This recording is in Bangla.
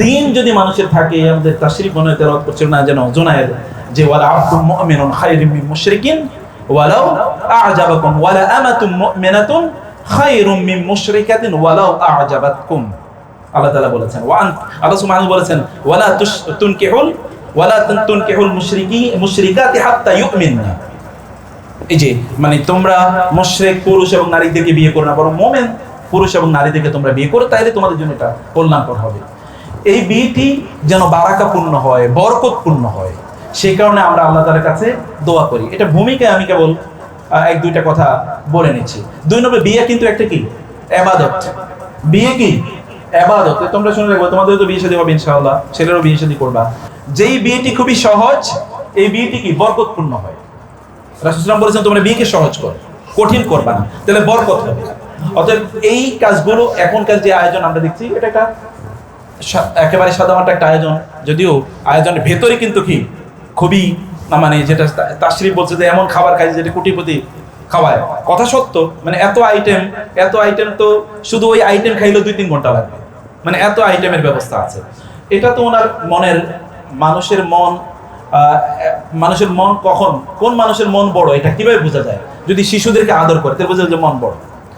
দিন যদি মানুষের থাকে, আমাদের তাশরিফ মনে তেলাওয়াত করছিল না, যেন জোনায়ের যে, ওয়ালা আব্দুম মুমিনুন খায়রুম মিন মুশরিকিন আ'জাবাকুম, ওয়ালা আমাতুম মুমিনাতুন খায়রুম মিন মুশরিকাতিন আ'জাবাতকুম। আল্লাহ তাআলা বলেছেন ওয়ান আল্লাহ সুবহানাহু বলেছেন, ওয়ালা তুনকিহুল ওয়ালা তুনকিহুল মুশরিকি, মুশরিকাতি হাত্তা এই যে মানে তোমরা মুশরিক, পুরুষ এবং নারীদেরকে বিয়ে করো না, বরং মোমেন, পুরুষ এবং নারীদেরকে তোমরা বিয়ে করো, তাইলে তোমাদের জন্য এটা কল্যাণকর হবে। এই বিয়েটি যেন বারাকাপূর্ণ হয়, বরকতপূর্ণ হয়। সেই কারণে আমরা আল্লাহ তাআলার কাছে দোয়া করি। এটা ভূমিকায় আমি কেবল এক দুইটা কথা বলে নিচ্ছি। দুই নম্বর, বিয়ে কিন্তু একটা কি? এবাদত বিয়ে কি? এবাদত তোমরা শুনে রাখব তোমাদের তো বিয়ে শাদী হবে ইনশাআল্লাহ, ছেলেরও বিয়ে শাদী করবা। যেই বিয়েটি খুবই সহজ, এই বিয়েটি কি? বরকতপূর্ণ হয়। রাসুলাম বলেছেন, তোমরা বিয়েকে সহজ কর, কঠিন করবা না। তাহলে বরকত হবে। অতএব এই কাজগুলো, এখনকার যে আয়োজন আমরা দেখছি, এটা একটা একেবারে সাদামাটা একটা আয়োজন। যদিও আয়োজনের ভেতরে কিন্তু কি, খুবই মানে যেটা তাশরিফ বলছে যে এমন খাবার খাই যেটা কোটিপতি খাওয়ায়। কথা সত্য মানে এত আইটেম এত আইটেম তো শুধু ওই আইটেম খাইলেও দুই তিন ঘণ্টা লাগবে। মানে এত আইটেমের ব্যবস্থা আছে। এটা তো ওনার মনের, মানুষের মন মানুষের মন কখন, কোন মানুষের মন বড়, এটা কীভাবে বোঝা যায়? যদি শিশুদেরকে আদর করে, তাহলে বোঝা যায় মন বড়।